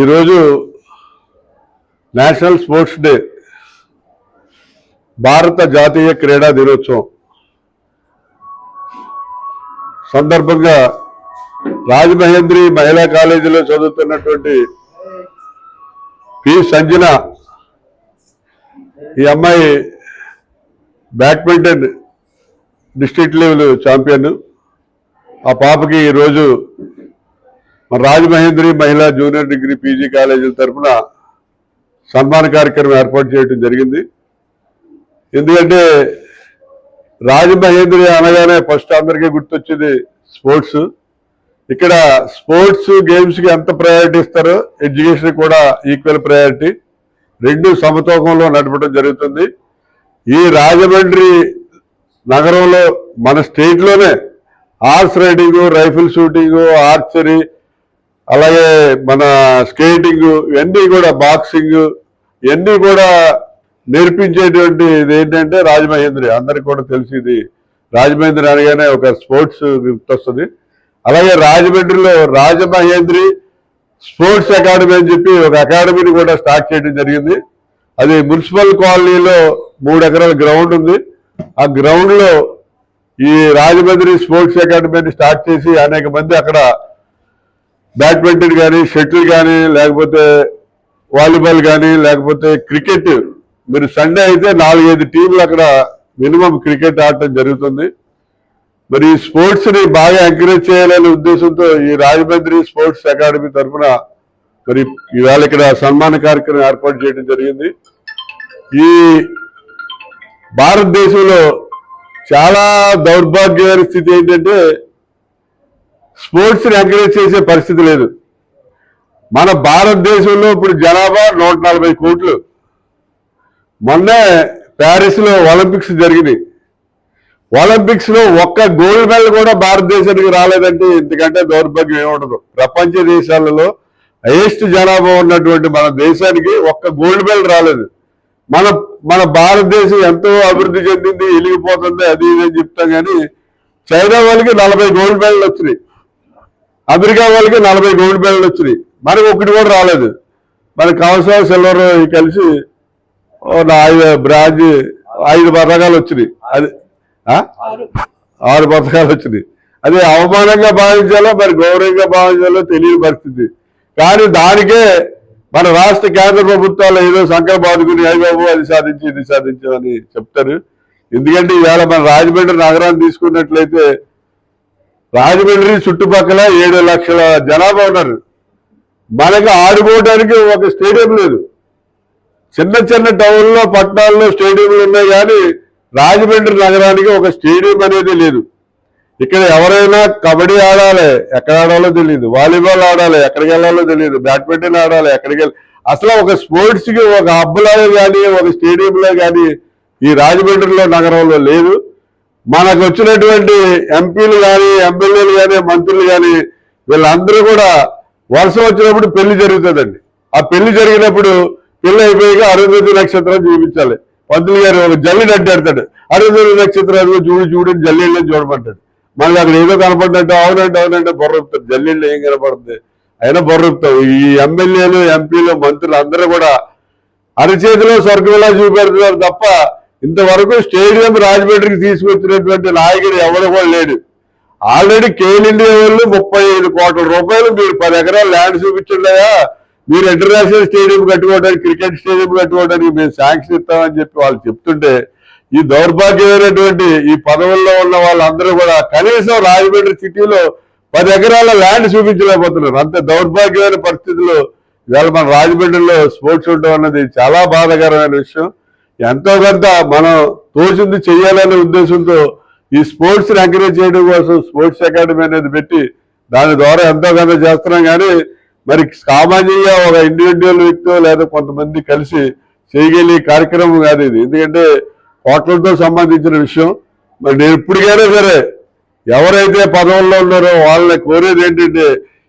ఈరోజు national sports day భారత జాతీయ క్రీడా దినోత్సవం. సందర్భంగా రాజమహేంద్రి మహిళా కాలేజీలో చదువుతున్నటువంటి పి సంజన ఈ అమ్మాయి బ్యాడ్మింటన్ డిస్ట్రిక్ట్ లెవెల్ ఛాంపియన్. ఆ పాపకి ఈరోజు మన రాజమహేంద్రి మహిళా జూనియర్ డిగ్రీ పీజీ కాలేజీల తరఫున సన్మాన కార్యక్రమం ఏర్పాటు చేయడం జరిగింది. ఎందుకంటే రాజమహేంద్రి అనగానే ఫస్ట్ అందరికీ గుర్తొచ్చేది స్పోర్ట్స్. ఇక్కడ స్పోర్ట్స్ గేమ్స్కి ఎంత ప్రయారిటీ ఇస్తారో ఎడ్యుకేషన్ కూడా ఈక్వల్ ప్రయారిటీ. రెండు సమతూకంలో నడపడం జరుగుతుంది. ఈ రాజమండ్రి నగరంలో మన స్టేట్లోనే ఆర్స్ హార్స్ రైఫిల్ షూటింగు ఆర్చరీ అలాగే మన స్కేటింగ్ ఇవన్నీ కూడా బాక్సింగ్ ఇవన్నీ కూడా నేర్పించేటువంటి ఇది ఏంటంటే రాజమహేంద్రి. అందరికి కూడా తెలిసింది. రాజమహేంద్రి అనగానే ఒక స్పోర్ట్స్ గుర్తొస్తుంది. అలాగే రాజమండ్రిలో రాజమహేంద్రి స్పోర్ట్స్ అకాడమీ అని చెప్పి ఒక అకాడమీని కూడా స్టార్ట్ చేయడం జరిగింది. అది మున్సిపల్ కాలనీలో మూడు ఎకరాల గ్రౌండ్ ఉంది. ఆ గ్రౌండ్లో ఈ రాజమండ్రి స్పోర్ట్స్ అకాడమీని స్టార్ట్ చేసి అనేక మంది అక్కడ బ్యాడ్మింటన్ కానీ షటిల్ కానీ లేకపోతే వాలీబాల్ కానీ లేకపోతే క్రికెట్. మీరు సండే అయితే నాలుగైదు టీంలు అక్కడ మినిమం క్రికెట్ ఆడటం జరుగుతుంది. మరి ఈ స్పోర్ట్స్ని బాగా ఎంకరేజ్ చేయాలనే ఉద్దేశంతో ఈ రాజమండ్రి స్పోర్ట్స్ అకాడమీ తరఫున మరి ఇవాళ ఇక్కడ సన్మాన కార్యక్రమం ఏర్పాటు చేయడం జరిగింది. ఈ భారతదేశంలో చాలా దౌర్భాగ్యమైన స్థితి ఏంటంటే స్పోర్ట్స్ని ఎంకరేజ్ చేసే పరిస్థితి లేదు. మన భారతదేశంలో ఇప్పుడు జనాభా నూట నలభై కోట్లు. మొన్నే ప్యారిస్లో ఒలింపిక్స్ జరిగింది. ఒలింపిక్స్లో ఒక్క గోల్డ్ మెడల్ కూడా భారతదేశానికి రాలేదంటే ఎందుకంటే దౌర్భాగ్యం ఏముండదు. ప్రపంచ దేశాలలో హైయెస్ట్ జనాభా ఉన్నటువంటి మన దేశానికి ఒక్క గోల్డ్ మెడల్ రాలేదు. మన మన భారతదేశం ఎంతో అభివృద్ధి చెందింది వెలిగిపోతుంది అది ఇది అని చెప్తాం కానీ చైనా వాళ్ళకి నలభై గోల్డ్ మెడల్ వచ్చినాయి. అమెరికా వాళ్ళకి నలభై గోల్డ్ మెడల్ వచ్చినాయి. మనకి ఒకటి కూడా రాలేదు. మరి కవస సిల్వర్ కలిసి ఓ ఐదు బ్రాంజ్ ఐదు పథకాలు వచ్చినాయి. అది ఆరు పథకాలు వచ్చినాయి. అది అవమానంగా భావించాలో మరి గౌరవంగా భావించాలో తెలియని పరిస్థితి. కానీ దానికే మన రాష్ట్ర కేంద్ర ప్రభుత్వాలు ఏదో సంకల్ప బాదుకుని అయ్య బాబు అది సాధించి ఇది సాధించామని చెప్తారు. ఎందుకంటే ఇవాళ మన రాజమండ్రి నగరాన్ని తీసుకున్నట్లయితే రాజమండ్రి చుట్టుపక్కల ఏడు లక్షల జనాభా ఉన్నారు. మనకి ఆడుకోవడానికి ఒక స్టేడియం లేదు. చిన్న చిన్న టౌన్లో పట్టణాల్లో స్టేడియంలు ఉన్నాయి కానీ రాజమండ్రి నగరానికి ఒక స్టేడియం అనేది లేదు. ఇక్కడ ఎవరైనా కబడ్డీ ఆడాలి ఎక్కడ ఆడాలో తెలియదు. వాలీబాల్ ఆడాలి ఎక్కడికి వెళ్ళాలో తెలియదు. బ్యాడ్మింటన్ ఆడాలి ఎక్కడికి వెళ్ళి అసలు ఒక స్పోర్ట్స్కి ఒక హబ్బులాగా కానీ ఒక స్టేడియంలో కానీ ఈ రాజమండ్రిలో నగరంలో లేదు. మనకు వచ్చినటువంటి ఎంపీలు కానీ ఎమ్మెల్యేలు కానీ మంత్రులు కానీ వీళ్ళందరూ కూడా వర్షం వచ్చినప్పుడు పెళ్ళి జరుగుతుందండి. ఆ పెళ్ళి జరిగినప్పుడు పెళ్ళి అయిపోయాక అరుంధతి నక్షత్రం చూపించాలి. పంతులు గారు ఒక జల్లి అడ్డాడతాడు అరుంధతి నక్షత్రం చూడు చూడు అని చూడమంటాడు. మళ్ళీ అక్కడ ఏదో కనపడ్డట్టు అవునంటే అవునంటే బొర్రపుతారు జల్లిళ్ళు ఏం కనపడుతుంది? అయినా బొర్రొప్తావు ఈ ఎమ్మెల్యేలు ఎంపీలు మంత్రులు అందరూ కూడా అరచేతిలో స్వర్గంలా చూపెడుతున్నారు తప్ప ఇంతవరకు స్టేడియం రాజమండ్రికి తీసుకొచ్చినటువంటి నాయకుడు ఎవరు కూడా లేడు. ఆల్రెడీ కేల్ ఇండియా వాళ్ళు ముప్పై ఐదు కోట్ల రూపాయలు మీరు పది ఎకరాలు ల్యాండ్ చూపించుండగా మీరు ఇంటర్నేషనల్ స్టేడియం కట్టుకోవడానికి క్రికెట్ స్టేడియం కట్టుకోవడానికి మేము శాంక్షన్ ఇస్తామని చెప్పి వాళ్ళు చెప్తుంటే ఈ దౌర్భాగ్యమైనటువంటి ఈ పదవుల్లో ఉన్న వాళ్ళందరూ కూడా కనీసం రాజమండ్రి సిటీలో పది ఎకరాల ల్యాండ్ చూపించలేకపోతున్నారు. అంత దౌర్భాగ్యమైన పరిస్థితుల్లో ఇవాళ మన రాజమండ్రిలో స్పోర్ట్స్ ఉండడం అన్నది చాలా బాధాకరమైన విషయం. ఎంతో కొంత మనం తోచింది చేయాలనే ఉద్దేశంతో ఈ స్పోర్ట్స్ ఎంకరేజ్ చేయడం కోసం స్పోర్ట్స్ అకాడమీ అనేది పెట్టి దాని ద్వారా ఎంతో కొంత చేస్తున్నాం కానీ మరి సామాన్యంగా ఒక ఇండివిజువల్ వ్యక్తి లేదా కొంతమంది కలిసి చేయగలిగే కార్యక్రమం కాదు ఇది. ఎందుకంటే కోట్లతో సంబంధించిన విషయం. మరి నేను ఇప్పటికైనా సరే ఎవరైతే పదవుల్లో ఉన్నారో వాళ్ళని కోరేది ఏంటంటే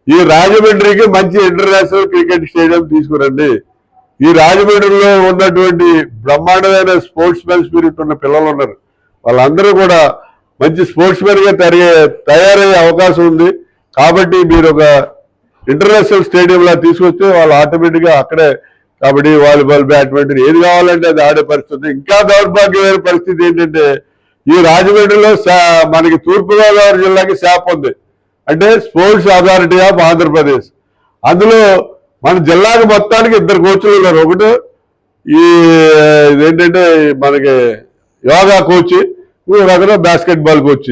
ఈ రాజమండ్రికి మంచి ఇంటర్నేషనల్ క్రికెట్ స్టేడియం తీసుకురండి. ఈ రాజమండ్రిలో ఉన్నటువంటి బ్రహ్మాండమైన స్పోర్ట్స్ మ్యాన్ స్పిరిట్ ఉన్న పిల్లలు ఉన్నారు వాళ్ళందరూ కూడా మంచి స్పోర్ట్స్ మ్యాన్గా తయారయ్యే తయారయ్యే అవకాశం ఉంది. కాబట్టి మీరు ఒక ఇంటర్నేషనల్ స్టేడియంలో తీసుకొస్తే వాళ్ళు ఆటోమేటిక్గా అక్కడే కబడ్డీ వాలీబాల్ బ్యాడ్మింటన్ ఏది కావాలంటే అది ఆడే పరిస్థితి. ఇంకా దౌర్భాగ్యమైన పరిస్థితి ఏంటంటే ఈ రాజమండ్రిలో మనకి తూర్పుగోదావరి జిల్లాకి శాప్ ఉంది. అంటే స్పోర్ట్స్ అథారిటీ ఆఫ్ ఆంధ్రప్రదేశ్? అందులో మన జిల్లాకి మొత్తానికి ఇద్దరు కోచ్లు ఉన్నారు. ఒకటి ఈ ఇదేంటంటే మనకి యోగా కోచ్ రకంగా బాస్కెట్బాల్ బాస్కెట్ బాల్ కోచ్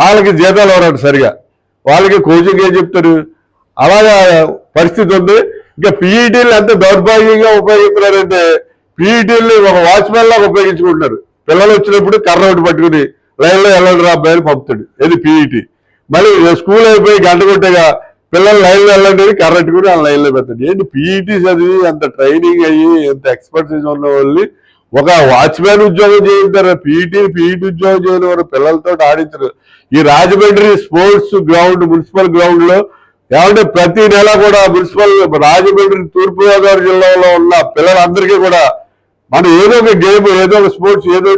వాళ్ళకి జీతాలు ఎవరంట సరిగా? వాళ్ళకి కోచింగ్ ఏం చెప్తారు? అలాగా పరిస్థితి ఉంది. ఇంకా పీఈటీలు ఎంత దౌర్భాగ్యంగా ఉపయోగిస్తున్నారంటే పీఈటీలు ఒక వాచ్మెన్ లాగా ఉపయోగించుకుంటున్నారు. పిల్లలు వచ్చినప్పుడు కర్ర ఒకటి పట్టుకుని లైన్లో వెళ్ళండి రా అబ్బాయిని పంపుతాడు. ఇది పీఈటీ మళ్ళీ స్కూల్ అయిపోయి గంట కొట్టగా పిల్లలు లైన్లో వెళ్ళండి అని ఆ లైన్లో పెట్టండి ఏంటి పీఈటీ చదివి అంత ట్రైనింగ్ అయ్యి ఎంత ఎక్స్పర్టీస్ ఉన్న వాళ్ళని ఒక వాచ్మెన్ ఉద్యోగం చేయించారు? పీఈటీ పీఈటీ ఉద్యోగం చేయని వారు పిల్లలతో ఆడించరు. ఈ రాజమండ్రి స్పోర్ట్స్ గ్రౌండ్ మున్సిపల్ గ్రౌండ్లో ఏమంటే ప్రతి నెల కూడా మున్సిపల్ రాజమండ్రి తూర్పుగోదావరి జిల్లాలో ఉన్న పిల్లలందరికీ కూడా మనం ఏదో ఒక గేమ్ ఏదో ఒక స్పోర్ట్స్ ఏదో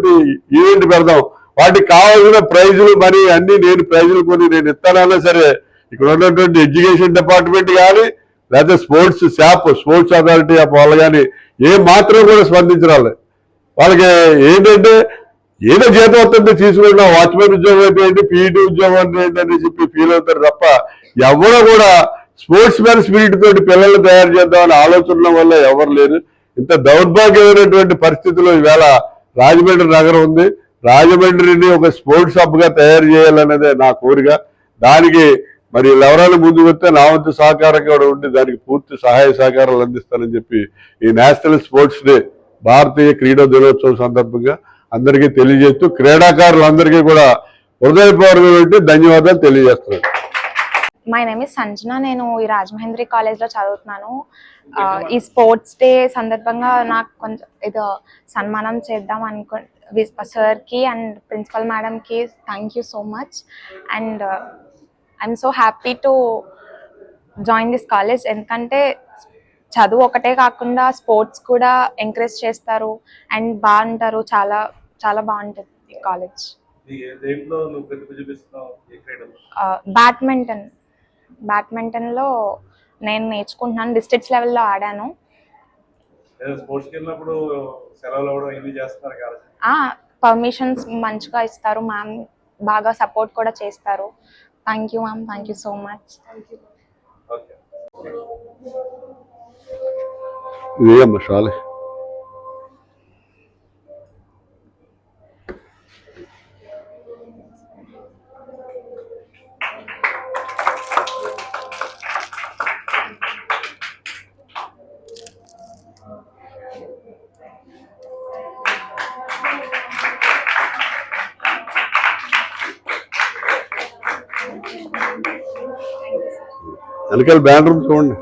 ఈవెంట్ పెడదాం వాటికి కావాల్సిన ప్రైజులు మరి అన్ని నేను ప్రైజులు కొని నేను ఇస్తానన్నా సరే ఇక్కడ ఉన్నటువంటి ఎడ్యుకేషన్ డిపార్ట్మెంట్ కానీ లేకపోతే sports SAAP sports authority of వాళ్ళు కానీ ఏ మాత్రం కూడా స్పందించరాలి. వాళ్ళకి ఏంటంటే ఏదో జీతం వస్తుంది తీసుకున్న వాచ్మెన్ ఉద్యోగం అయితే ఏంటి పీఈటీ ఉద్యోగం అంటే ఏంటని అని చెప్పి ఫీల్ అవుతారు తప్ప ఎవరు కూడా స్పోర్ట్స్ మ్యాన్ స్పిరిట్ తోటి పిల్లల్ని తయారు చేద్దామని ఆలోచన వల్ల ఎవరు లేరు. ఇంత దౌర్భాగ్యమైనటువంటి పరిస్థితిలో ఈవేళ రాజమండ్రి నగరం ఉంది. రాజమండ్రిని ఒక స్పోర్ట్స్ హబ్గా తయారు చేయాలనేదే నా కోరిక. దానికి మరి లవరాలు ముందుకు వస్తే నా వంతు సహకారం కూడా ఉండి దానికి పూర్తి సహాయ సహకారాలు అందిస్తానని చెప్పి ఈ నేషనల్ స్పోర్ట్స్ డే భారతీయ క్రీడా దినోత్సవం సందర్భంగా అందరికీ తెలియజేస్తూ క్రీడాకారులందరికీ కూడా హృదయపూర్వకమైన ధన్యవాదాలు తెలియజేస్తున్నాను. మై నేమ్ ఇస్ సంజన నేను ఈ రాజమహేంద్రి కాలేజ్లో చదువుతున్నాను. ఈ స్పోర్ట్స్ డే సందర్భంగా నాకు కొంచెం ఏదో సన్మానం చేద్దాం అనుకో సార్కి అండ్ ప్రిన్సిపల్ మేడంకి thank you so much. And I'm so happy to join this college ఎందుకంటే చదువు ఒకటే కాకుండా స్పోర్ట్స్ కూడా ఎంకరేజ్ చేస్తారు. అండ్ బాగుంటారు. చాలా చాలా బాగుంటుంది కాలేజ్. బ్యాడ్మింటన్. బ్యాడ్మింటన్లో నేను నేర్చుకుంటున్నాను. డిస్ట్రిక్ట్స్ లెవెల్లో ఆడాను. పర్మిషన్స్ మంచిగా ఇస్తారు. మ్యామ్ బాగా సపోర్ట్ కూడా చేస్తారు. Thank you ma'am thank you so much okay ఇదేమ్మా వెనకాల వెనకాల రూమ్ చూడండి